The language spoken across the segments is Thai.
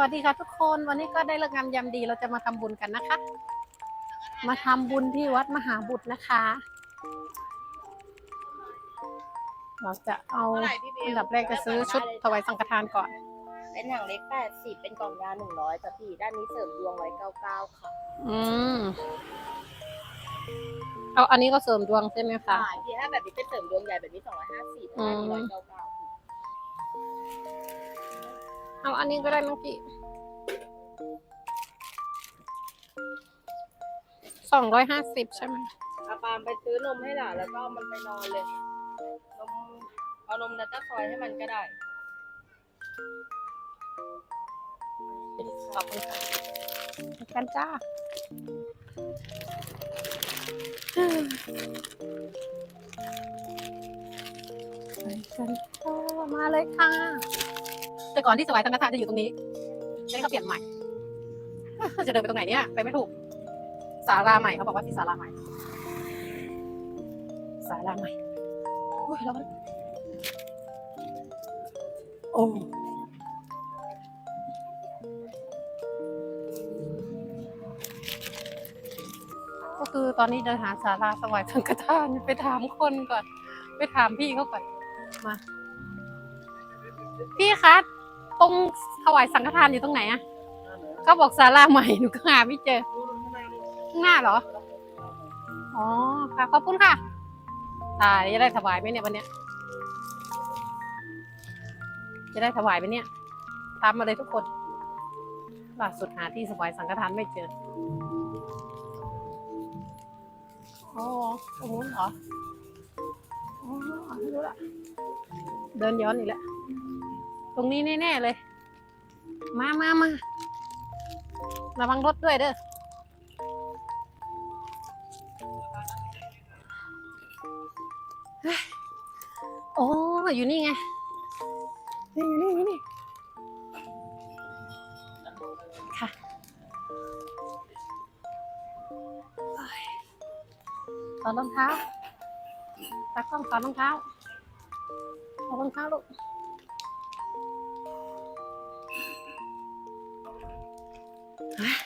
วัสดีค่ะทุกคนวันนี้ก็ได้เลิกงามยามดีเราจะมาทำบุญกันนะคะ มาทำบุญที่วัดมหาบุตรนะคะ เราจะเอาเท่าไหร่พี่บิวอันดับแรกจะซื้อชุดถวายสังฆทานก่อน เป็นถังเล็กแปดสิบเป็นกล่องยาหนึ่งร้อยจ้ะพี่ด้านนี้เสริมดวงไว้เก้าเก้าค่ะ อืมเอาอันนี้ก็เสริมดวงใช่ไหมคะใช่พี่ถ้าแบบนี้เป็นเสริมดวงใหญ่แบบนี้สองร้อยห้าสิบด้านนี้ร้อยเก้าเก้าพี่ เอาอันนี้ก็ได้มั้งพี่สองร้อยห้าสิบใช่ไหมเอาปาล์มไปซื้อนมให้หลานแล้วก็เอามันไปนอนเลย นม เอานมนัตต้าซอยให้มันก็ได้ ขอบคุณค่ะกันจ้า ไปกันค่ะมาเลยค่ะ แต่ก่อนที่สวายธรรมทานจะอยู่ตรงนี้นี่เขาเปลี่ยนใหม่ จะเดินไปตรงไหนเนี่ย ไปไม่ถูกศาลาใหม่เขาบอกว่าที่ศาลาใหม่ศาลาใหม่โอ้ยร้อนโอ้ก็คือตอนนี้เดินหาศาลาสวายสังฆทานไปถามคนก่อน ไปถามพี่เขาก่อนมา พี่คะ ตรงถวายสังฆทานอยู่ตรงไหนอะเขาบอกศาลาใหม่หนูก็หาไม่เจอข้างหน้าเหรอ อ๋อค่ะขอบคุณค่ะตายจะได้ถวายไหมเนี่ยวันเนี้ย จะได้ถวายไหมเนี่ย ตามมาเลยทุกคนล่าสุดหาที่ถวายสังฆทานไม่เจออ๋อตรงนู้นเหรอ อ๋อไม่รู้ละเดินย้อนอีกแล้ว ตรงนี้แน่ๆเลย มามามาระวังรถด้วยเด้อเฮ้ยโอ้อยู่นี่ไง นี่อยู่นี่อยู่นี่ค่ะถอดรองเท้าตากล้องถอดรองเท้าถอดรองเท้าลูก เ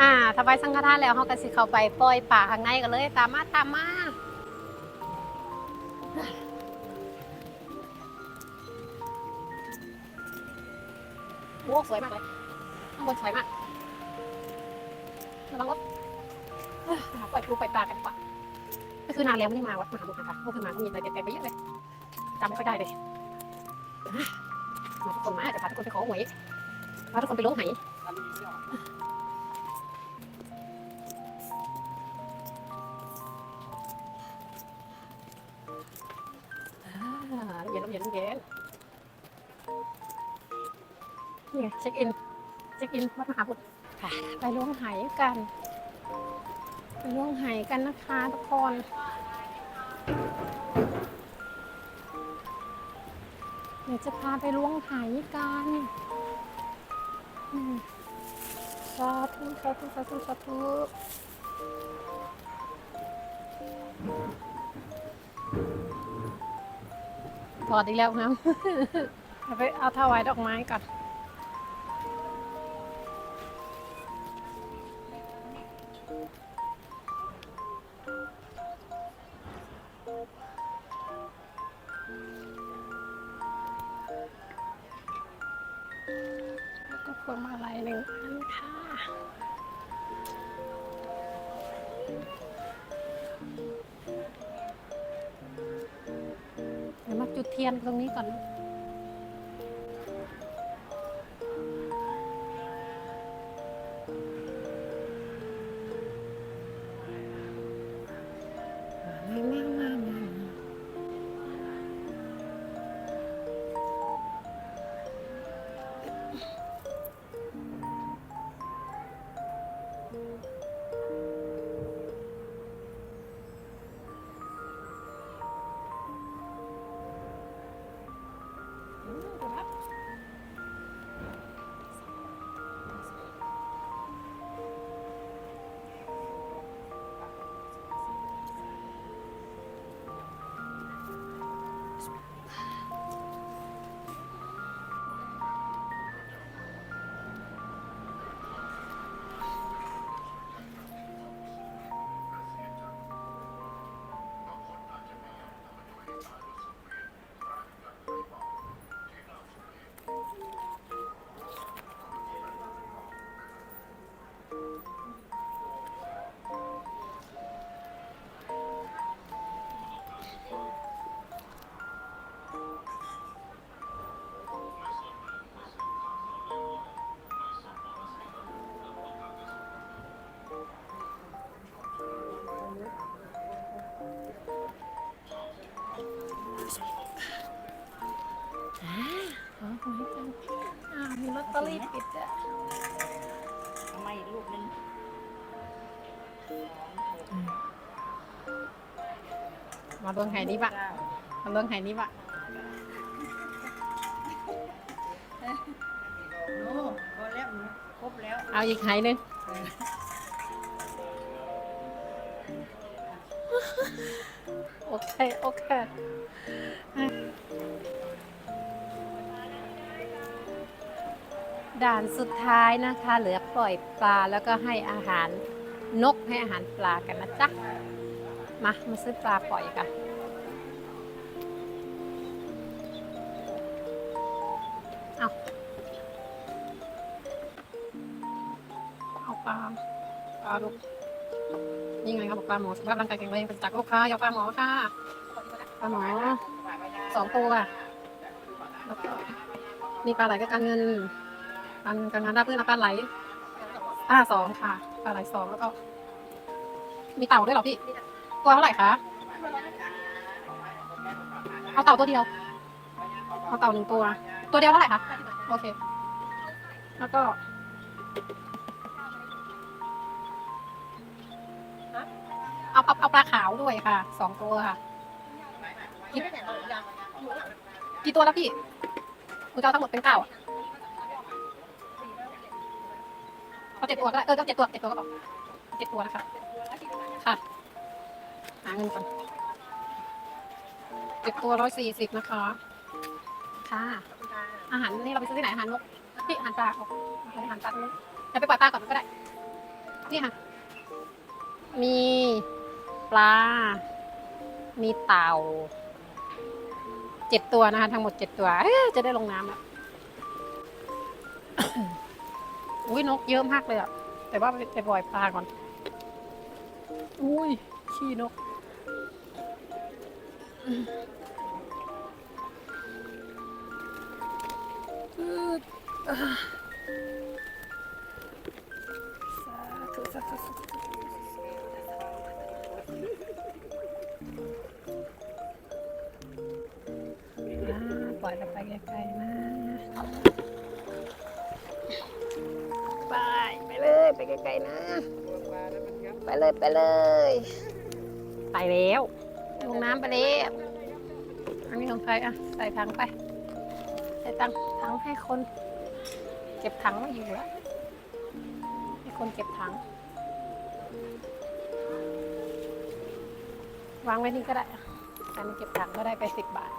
อ่าถวายสังฆทานแล้วเขาก็สิเข้าไปปล่อยป่าข้างในกันเลย ตามมาตามมาโอ้สวยมากเลยข้างบนสวยมากระวังรถเอ้ยหาปล่อยปูปล่อยปลากันดีกว่าก็คือนานแล้วไม่ได้มาวัดมหาบุตรนะคะเมื่อคืนมาก็มีอะไรเปลี่ยนแปลงไปเยอะเลยจำไม่ค่อยได้เลยมาทุกคนมาจะพาทุกคนไปขอหวยพาทุกคนไปลงหาเย็นลมเย็นลมเย็นนี่ไงเช็คอิน เช็คอินวัดมหาบุตรค่ะ ไปล้วงไหกัน ไปล้วงไหกันนะคะทุกคนเดี๋ยวจะพาไปล้วงไหกันอืมสาธุสาธุสาธุสาธุ ถอดอีกแล้วครับเอาไปเอาถวายดอกไม้ก่อนแล้วก็พวงมาลัยหนึ่งอันค่ะ จุดเทียนตรงนี้ก่อน มาเบิ่งไห้นี้บะมาเบิ่งไห้นี้บะโอ้พอแล้วครบแล้วเอาอีกไห้หนึงโอเค โอเคด่านสุดท้ายนะคะ เหลือปล่อยปลาแล้วก็ให้อาหารนกให้อาหารปลากันนะจ๊ะ มา มาซื้อปลาปล่อยกัน เอาเอาปลา ปลาลูกนี่ไงครับบอกปลาหมอสุขภาพร่างกายแข็งแรงเป็นจากลูกค้าอย่าปลาหมอค่ะ ปลาหมอสองตัวแล้วก็มีปลาไหลก็การเงินการเงินการงานราบรื่นและปลาไหลอ่าสองค่ะ ปลาไหลสองแล้วก็ มีเต่าด้วยเหรอพี่ ตัวเท่าไหร่คะ เอาเต่าตัวเดียว เอาเต่าหนึ่งตัว ตัวเดียวเท่าไหร่คะ โอเค แล้วก็เอาเอาเอาปลาขาวด้วยค่ะ สองตัวค่ะ กี่กี่ตัวแล้วพี่คุณจะเอาทั้งหมดเป็นเก้าเอาเจ็ดตัวก็ได้ เออก็เจ็ดตัวเจ็ดตัวก็พอเจ็ดตัวนะคะค่ะ หาเงินก่อนเจ็ดตัวร้อยสี่สิบนะคะ ค่ะ อาหารนี่เราไปซื้อที่ไหนอาหารนกที่อาหารปลาเอาอาหารปลาตรงนี้เดี๋ยวไปปล่อยปลาก่อนก็ได้ นี่ค่ะ มีปลา มีเต่า เจ็ดตัวนะคะ ทั้งหมดเจ็ดตัวเอ๊ะจะได้ลงน้ำแล้ว อุ้ยนกเยอะมากเลยอะแต่ว่าไปปล่อยปลาก่อน อุ้ย ขี้นก ปล่อยเราไปไกลๆนะไปไปเลยไปไกลๆนะ ไปเลยไปเลย ไปแล้ว ลงน้ำไปแล้วอันนี้ของใครอะ ใส่ถังไป ใส่ตังถังให้คน เก็บถังไม่อยู่แล้วให้คนเก็บถัง วางไว้นี่ก็ได้ใครมาเก็บถังก็ได้ไปสิบบาท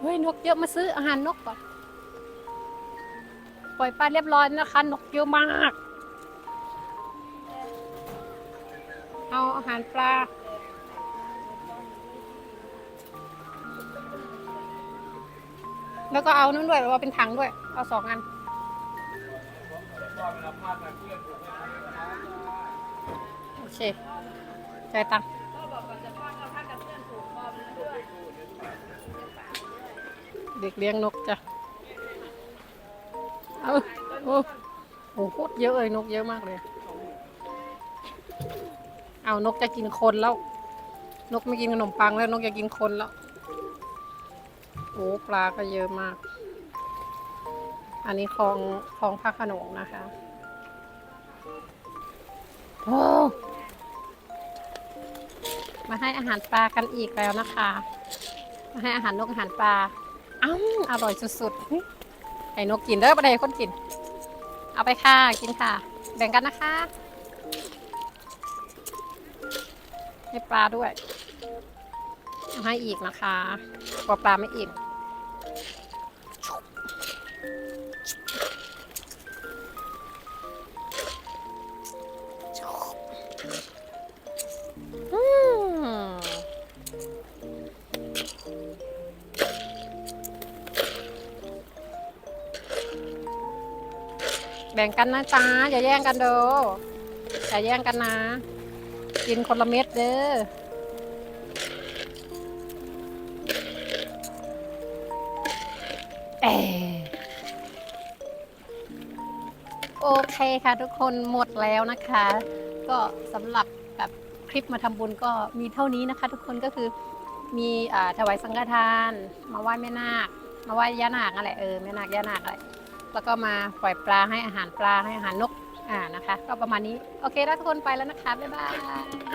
เฮ้ยนกเยอะมาซื้ออาหารนกก่อน ปล่อยปลาเรียบร้อยนะคะ นกเยอะมาก เอาอาหารปลา แล้วก็เอานั่นด้วยเอาเป็นถังด้วย เอาสองอันโอเคจ่ายตังค์เด็กเลี้ยงนกจ้ะเอาโอ้โอ้โหโคตรเยอะเลยนกเยอะมากเลย เอานกจะกินคนแล้ว นกไม่กินขนมปังแล้วนกจะกินคนแล้ว โอ้ปลาก็เยอะมาก อันนี้คลองคลองพระขนงนะคะโอ้มาให้อาหารปลากันอีกแล้วนะคะ มาให้อาหารนกอาหารปลาอ้าอร่อยสุดๆให้นกกินเด้อประเดี๋ยวคนกิน เอาไปค่ะกินค่ะ แบ่งกันนะคะ ให้ปลาด้วย ให้อีกนะคะกลัวปลาไม่อิ่มอืมแบ่งกันนะจ๊ะอย่าแย่งกันเด้ออย่าแย่งกันนะ กินคนละเม็ดเด้อ เอโอเคค่ะทุกคนหมดแล้วนะคะ ก็สำหรับแบบคลิปมาทำบุญก็มีเท่านี้นะคะ ทุกคนก็คือมีอถวายสังฆทาน มาไหว้แม่นาค มาไหว้ย่านาคอะไรเออแม่นาคย่านาคอะไรแล้วก็มาปล่อยปลาให้อาหารปลาให้อาหารนกอ่านะคะ ก็ประมาณนี้ โอเคทุกคนไปแล้วนะคะ บ๊ายบาย